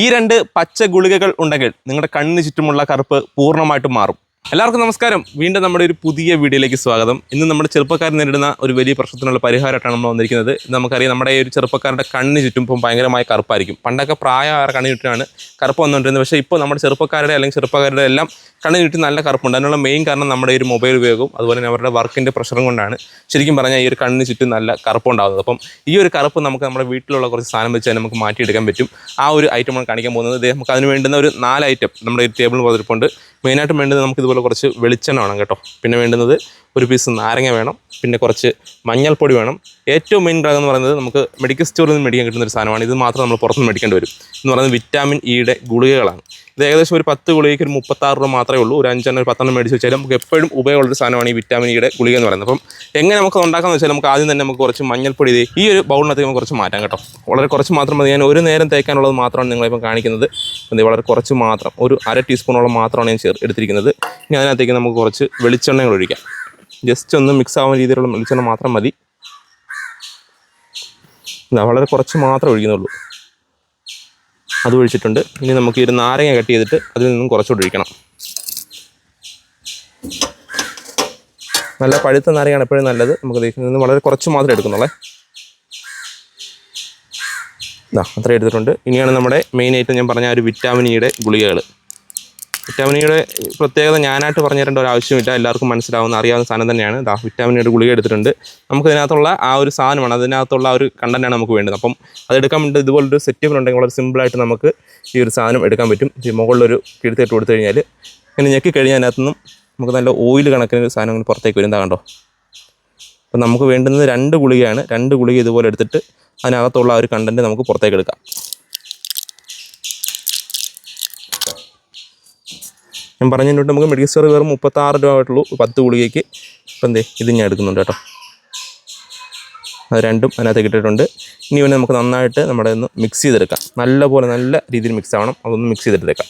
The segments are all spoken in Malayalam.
ഈ രണ്ട് പച്ച ഗുളികകൾ ഉണ്ടെങ്കിൽ നിങ്ങളുടെ കണ്ണിന് ചുറ്റുമുള്ള കറുപ്പ് പൂർണമായിട്ടും മാറും. എല്ലാവർക്കും നമസ്കാരം. വീണ്ടും നമ്മുടെ ഒരു പുതിയ വീഡിയോയിലേക്ക് സ്വാഗതം. ഇന്ന് നമ്മുടെ ചെറുപ്പക്കാർ നേരിടുന്ന ഒരു വലിയ പ്രശ്നത്തിനുള്ള പരിഹാരമായിട്ടാണ് നമ്മൾ വന്നിരിക്കുന്നത്. നമുക്കറിയാം നമ്മുടെ ഈ ഒരു ചെറുപ്പക്കാരുടെ കണ്ണിന് ചുറ്റും ഇപ്പം ഭയങ്കരമായ കറുപ്പായിരിക്കും. പണ്ടൊക്കെ പ്രായമായ കണ്ണിന് ചുറ്റിനാണ് കറുപ്പ് വന്നുകൊണ്ടിരുന്നത്. പക്ഷേ ഇപ്പോൾ നമ്മുടെ ചെറുപ്പക്കാരുടെ അല്ലെങ്കിൽ ചെറുപ്പക്കാരുടെ എല്ലാം കണ്ണിന് ചുറ്റും നല്ല കറുപ്പുണ്ട്. അതിനുള്ള മെയിൻ കാരണം നമ്മുടെ ഒരു മൊബൈൽ ഉപയോഗവും അതുപോലെ തന്നെ അവരുടെ വർക്കിന്റെ പ്രഷറും കൊണ്ടാണ് ശരിക്കും പറഞ്ഞാൽ ഈ ഒരു കണ്ണിന് ചുറ്റും നല്ല കറുപ്പുണ്ടാകുന്നത്. അപ്പം ഈ ഒരു കറുപ്പ് നമുക്ക് നമ്മുടെ വീട്ടിലുള്ള കുറച്ച് സാധനം വെച്ച് നമുക്ക് മാറ്റിയെടുക്കാൻ പറ്റും. ആ ഒരു ഐറ്റമാണ് കാണിക്കാൻ പോകുന്നത്. നമുക്ക് അതിന് വേണ്ടുന്ന ഒരു നാല് ഐറ്റം നമ്മുടെ ഈ ടേബിൾ പതിരിപ്പുണ്ട് മെയിനായിട്ടും വേണ്ടത് നമുക്ക് ഇതുപോലെ കുറച്ച് വെളിച്ചെണ്ണ വേണം കേട്ടോ. പിന്നെ വേണ്ടുന്നത് ഒരു പീസ് നാരങ്ങ വേണം. പിന്നെ കുറച്ച് മഞ്ഞൾപ്പൊടി വേണം. ഏറ്റവും മെയിൻ ഘടകം എന്ന് പറയുന്നത് നമുക്ക് മെഡിക്കൽ സ്റ്റോറിൽ നിന്ന് മേടിക്കാൻ കിട്ടുന്ന ഒരു സാധനമാണ്. ഇത് മാത്രം നമ്മൾ പുറത്തുനിന്ന് മേടിക്കേണ്ടി വരും. എന്ന് പറയുന്നത് വിറ്റാമിൻ ഇയുടെ ഗുളികകളാണ്. ഇത് ഏകദേശം ഒരു പത്ത് ഗുളികയ്ക്ക് ഒരു മുപ്പത്താറ് രൂപ മാത്രമേ ഉള്ളൂ. ഒരു അഞ്ചെണ്ണം ഒരു പത്തെണ്ണം മേടിച്ച് വെച്ചാൽ നമുക്ക് എപ്പോഴും ഉപയോഗമുള്ളൊരു സാധനമാണ് ഈ വിറ്റാമിൻ ഇയുടെ ഗുളിക എന്ന് പറയുന്നത്. അപ്പം എങ്ങനെ നമുക്ക് ഉണ്ടാക്കാമെന്ന് വെച്ചാൽ നമുക്ക് ആദ്യം തന്നെ നമുക്ക് കുറച്ച് മഞ്ഞൾപ്പൊടി ഈ ഒരു ബൗളിനകത്തേക്ക് നമുക്ക് കുറച്ച് മാറ്റാം കേട്ടോ. വളരെ കുറച്ച് മാത്രം മതി. ഞാൻ ഒരു നേരം തേക്കാനുള്ളത് മാത്രമാണ് നിങ്ങളിപ്പം കാണിക്കുന്നത്. വളരെ കുറച്ച് മാത്രം. ഒരു അര ടീസ്പൂണോളം മാത്രമാണ് ഞാൻ എടുത്തിരിക്കുന്നത്. ഇനി അതിനകത്തേക്ക് നമുക്ക് കുറച്ച് വെളിച്ചെണ്ണകൾ ഒഴിക്കാം. ജസ്റ്റ് ഒന്ന് മിക്സ് ആവുന്ന രീതിയിലുള്ള വെളിച്ചെണ്ണ മാത്രം മതി. വളരെ കുറച്ച് മാത്രമേ ഒഴിക്കുന്നുള്ളൂ. അത് ഒഴിച്ചിട്ടുണ്ട്. ഇനി നമുക്ക് ഇത് നാരങ്ങ കട്ട് ചെയ്തിട്ട് അതിൽ നിന്നും കുറച്ചുകൂടി ഒഴിക്കണം. നല്ല പഴുത്ത നാരങ്ങയാണ് എപ്പോഴും നല്ലത്. നമുക്ക് നിന്ന് വളരെ കുറച്ച് മാത്രമേ എടുക്കുന്നുള്ളേ. അത്രയും അത്ര എടുത്തിട്ടുണ്ട്. ഇനിയാണ് നമ്മുടെ മെയിനായിട്ട് ഞാൻ പറഞ്ഞ ഒരു വിറ്റാമിൻ ഇയുടെ ഗുളികകൾ വിറ്റാമിൻ ഇയുടെ പ്രത്യേകത ഞാനായിട്ട് പറഞ്ഞു തരേണ്ട ഒരു ആവശ്യമില്ല. എല്ലാവർക്കും മനസ്സിലാവുന്ന അറിയാവുന്ന സാധനം തന്നെയാണ്. ദാ വിറ്റാമിനിയുടെ ഗുളിക എടുത്തിട്ടുണ്ട്. നമുക്ക് ഇതിനകത്തുള്ള ആ ഒരു സാധനമാണ്. അതിനകത്തുള്ള ആ ഒരു കണ്ടന്റാണ് നമുക്ക് വേണ്ടത്. അപ്പം അതെടുക്കാൻ വേണ്ടി ഇതുപോലൊരു സെറ്റപ്പ് ഉണ്ടെങ്കിൽ വളരെ സിമ്പിളായിട്ട് നമുക്ക് ഈ ഒരു സാധനം എടുക്കാൻ പറ്റും. ഈ മുകളിലൊരു കിഴുത്തിട്ട് കൊടുത്തു കഴിഞ്ഞാൽ ഇങ്ങനെ ഞെക്കി കഴിഞ്ഞാൽ അതിനകത്തുനിന്നും നമുക്ക് നല്ല ഓയിൽ കണക്കിന് ഒരു സാധനം ഇങ്ങനെ പുറത്തേക്ക് വരും. എന്താ കണ്ടോ? അപ്പം നമുക്ക് വേണ്ടുന്നത് രണ്ട് ഗുളികയാണ്. രണ്ട് ഗുളിക ഇതുപോലെ എടുത്തിട്ട് അതിനകത്തുള്ള ആ ഒരു കണ്ടന്റ് നമുക്ക് പുറത്തേക്ക് എടുക്കാം. ഞാൻ പറഞ്ഞിട്ട് നമുക്ക് മെഡിക്കൽ സ്റ്റോർ വെറും മുപ്പത്താറ് രൂപ ആയിട്ടുള്ളൂ. പത്ത് ഗുളികയ്ക്ക്. ഇപ്പം എന്തേ ഇത് ഞാൻ എടുക്കുന്നുണ്ട് കേട്ടോ. അത് രണ്ടും അതിനകത്ത് കിട്ടിയിട്ടുണ്ട്. ഇനി ഇവനെ നമുക്ക് നന്നായിട്ട് നമ്മുടെ ഒന്ന് മിക്സ് ചെയ്തെടുക്കാം. നല്ല പോലെ നല്ല രീതിയിൽ മിക്സ് ആവണം. അതൊന്ന് മിക്സ് ചെയ്തെടുത്തേക്കാം.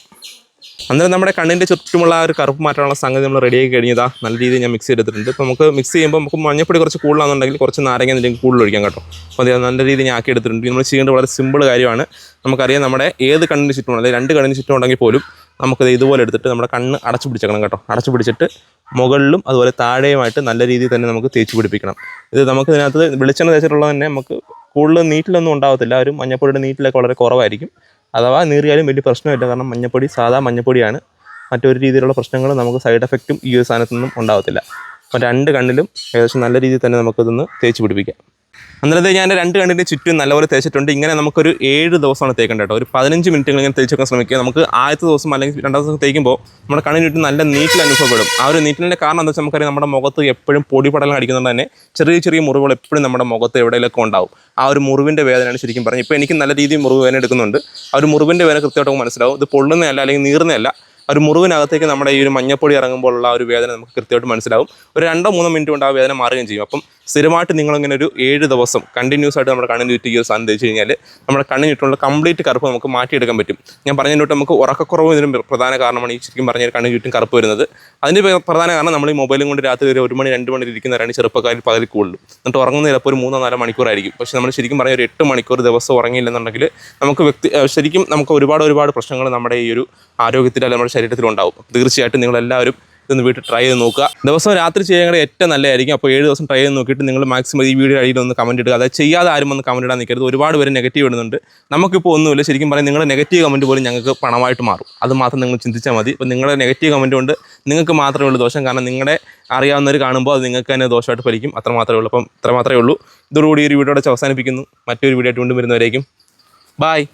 അന്നേരം നമ്മുടെ കണ്ണിന്റെ ചുറ്റുമുള്ള ആ ഒരു കറുപ്പ് മാറ്റാനുള്ള സംഗതി നമ്മൾ റെഡിയാക്കി കഴിഞ്ഞതാ നല്ല രീതിയിൽ ഞാൻ മിക്സ് ചെയ്തിട്ടുണ്ട് അപ്പോൾ നമുക്ക് മിക്സ് ചെയ്യുമ്പോൾ നമുക്ക് മഞ്ഞപ്പൊടി കുറച്ച് കൂടുതലാണെന്നുണ്ടെങ്കിൽ കുറച്ച് നാരങ്ങ എന്തെങ്കിലും കൂടുതൽ കേട്ടോ. അപ്പോൾ അത് നല്ല രീതിയിൽ ഞാൻ ആക്കി എടുത്തിട്ടുണ്ട്. നമ്മൾ ചെയ്യേണ്ടത് വളരെ സിമ്പിൾ കാര്യമാണ്. നമുക്കറിയാം നമ്മുടെ ഏത് കണ്ണിന് ചുറ്റും അല്ലെങ്കിൽ രണ്ട് കണ്ണിന് ചുറ്റും ഉണ്ടെങ്കിൽ പോലും നമുക്കത് ഇതുപോലെ എടുത്തിട്ട് നമ്മുടെ കണ്ണ് അടച്ചു പിടിച്ചേക്കണം കേട്ടോ. അടച്ചു പിടിച്ചിട്ട് മുകളിലും അതുപോലെ താഴെയുമായിട്ട് നല്ല രീതിയിൽ തന്നെ നമുക്ക് തേച്ച് പിടിപ്പിക്കണം. ഇത് നമുക്ക് ഇതിനകത്ത് വെളിച്ചെണ്ണ തേച്ചിട്ടുള്ളത് തന്നെ നമുക്ക് കൂടുതൽ നീറ്റിലൊന്നും ഉണ്ടാകത്തില്ല ഒരു മഞ്ഞപ്പൊടിയുടെ നീറ്റിലൊക്കെ വളരെ കുറവായിരിക്കും. അഥവാ നീറിയാലും വലിയ പ്രശ്നമില്ല. കാരണം മഞ്ഞപ്പൊടി സാധാ മഞ്ഞപ്പൊടിയാണ്. മറ്റൊരു രീതിയിലുള്ള പ്രശ്നങ്ങൾ നമുക്ക് സൈഡ് എഫക്റ്റും ഈ ഒരു സാധനത്തു നിന്നും ഉണ്ടാവത്തില്ല. അപ്പോൾ രണ്ട് കണ്ണിലും ഏകദേശം നല്ല രീതിയിൽ തന്നെ നമുക്കിതൊന്ന് തേച്ച് പിടിപ്പിക്കാം. അന്നേരത്തെ ഞാൻ രണ്ട് കണ്ണിന്റെ ചുറ്റും നല്ലപോലെ തേച്ചിട്ടുണ്ട്. ഇങ്ങനെ നമുക്കൊരു ഏഴ് ദിവസമാണ് തേക്കേണ്ടത് കേട്ടോ. ഒരു പതിനഞ്ച് മിനിറ്റ് ഇങ്ങനെ തേച്ച് വെക്കാൻ ശ്രമിക്കുക. നമുക്ക് ആദ്യത്തെ ദിവസം അല്ലെങ്കിൽ രണ്ടാം ദിവസം തേക്കുമ്പോൾ നമ്മുടെ കണ്ണിന് ചുറ്റും നല്ല നീറ്റിൽ അനുഭവപ്പെടും. ആ ഒരു നീറ്റിന്റെ കാരണം എന്താ വെച്ചാൽ നമുക്കറിയാം നമ്മുടെ മുഖത്ത് എപ്പോഴും പൊടിപടലം അടിക്കുന്നുണ്ട് തന്നെ ചെറിയ ചെറിയ മുറിവുകൾ എപ്പോഴും നമ്മുടെ മുഖത്ത് എവിടെയെങ്കിലൊക്കെ ഉണ്ടാവും. ആ ഒരു മുറിവിന്റെ വേദനയാണ് ശരിക്കും പറഞ്ഞത്. ഇപ്പോൾ എനിക്ക് നല്ല രീതിയിൽ മുറിവ് വേദന എടുക്കുന്നുണ്ട്. ആ ഒരു മുറിവിന്റെ വേദന കൃത്യമായിട്ട് മനസ്സിലാവും. ഇത് പൊള്ളുന്നതല്ല അല്ലെങ്കിൽ നീറുന്നതല്ല. ഒരു മുറിവിനകത്തേക്ക് നമ്മുടെ ഈ ഒരു മഞ്ഞപ്പൊടി ഇറങ്ങുമ്പോഴുള്ള ഒരു വേദന നമുക്ക് കൃത്യമായിട്ട് മനസ്സിലാവും. ഒരു രണ്ടോ മൂന്നോ മിനിറ്റ് കൊണ്ട് ആ വേദന മാറുകയും ചെയ്യും. അപ്പം സ്ഥിരമായിട്ട് നിങ്ങളിങ്ങനെ ഒരു ഏഴ് ദിവസം കണ്ടിന്യൂസ് ആയിട്ട് നമ്മുടെ കണ്ണിന് ചുറ്റി ഒരു സാധനം തേച്ച് കഴിഞ്ഞാൽ നമ്മുടെ കണ്ണിന് ചുറ്റുമുള്ള കംപ്ലീറ്റ് കറുപ്പ് നമുക്ക് മാറ്റിയെടുക്കാൻ പറ്റും. ഞാൻ പറഞ്ഞതിനോട്ട് നമുക്ക് ഉറക്കക്കുറവ് ഇതിന് പ്രധാന കാരണമാണ് ഈ ശരിക്കും പറഞ്ഞാൽ കണ്ണിന് ചുറ്റും കറുപ്പ് വരുന്നത്. അതിന്റെ പ്രധാന കാരണം നമ്മൾ ഈ മൊബൈലും കൊണ്ട് രാത്രി ഒരു ഒരു മണി രണ്ട് മണി ഇരിക്കുന്നവരാണ് ചെറുപ്പക്കാരിൽ പകുതി കൂടുതലും. എന്നിട്ട് ഉറങ്ങുന്ന ചിലപ്പോൾ ഒരു മൂന്നോ നാലോ മണിക്കൂറായിരിക്കും പക്ഷേ നമ്മൾ ശരിക്കും പറഞ്ഞാൽ ഒരു എട്ട് മണിക്കൂർ ദിവസം ഉറങ്ങിയില്ലെന്നുണ്ടെങ്കിൽ നമുക്ക് വ്യക്തി ശരിക്കും നമുക്ക് ഒരുപാട് ഒരുപാട് പ്രശ്നങ്ങൾ നമ്മുടെ ഈ ഒരു ആരോഗ്യത്തിൽ അല്ലെങ്കിൽ നമ്മുടെ ശരീരത്തിലുണ്ടാവും തീർച്ചയായിട്ടും നിങ്ങളെല്ലാവരും ഇതൊന്ന് വീട്ടിൽ ട്രൈ ചെയ്ത് നോക്കുക. ദിവസം രാത്രി ചെയ്യുന്നത് ഏറ്റവും നല്ലതായിരിക്കും. അപ്പോൾ ഏഴ് ദിവസം ട്രൈ ചെയ്ത് നോക്കിയിട്ട് നിങ്ങൾ മാക്സിമം ഈ വീഡിയോ അടിയിൽ ഒന്ന് കമന്റ് ഇടുക. അതായത് ചെയ്യാതെ ആരും ഒന്ന് കമന്റ് ഇടാൻ നിൽക്കരുത്. ഒരുപാട് പേര് നെഗറ്റീവ് ഇടുന്നുണ്ട്. നമുക്കിപ്പോൾ ഒന്നുമില്ല. ശരിക്കും പറയാം നിങ്ങളുടെ നെഗറ്റീവ് കമന്റ് പോലും ഞങ്ങൾക്ക് പണമായിട്ട് മാറും. അത് മാത്രം നിങ്ങൾ ചിന്തിച്ചാൽ മതി. ഇപ്പോൾ നിങ്ങളുടെ നെഗറ്റീവ് കമന്റ് കൊണ്ട് നിങ്ങൾക്ക് മാത്രമേ ഉള്ളൂ ദോഷം. കാരണം നിങ്ങളുടെ അറിയാവുന്നവർ കാണുമ്പോൾ അത് നിങ്ങൾക്ക് തന്നെ ദോഷമായിട്ട് ഫലിക്കും. അത്ര മാത്രമേ ഉള്ളൂ. അപ്പം ഇത്ര മാത്രമേ ഉള്ളൂ. ഇതോടുകൂടി ഒരു അടച്ച് അവസാനിപ്പിക്കുന്നു. മറ്റൊരു വീഡിയോ ആയിട്ട് വീണ്ടും വരുന്നവരേക്കും. ബായ്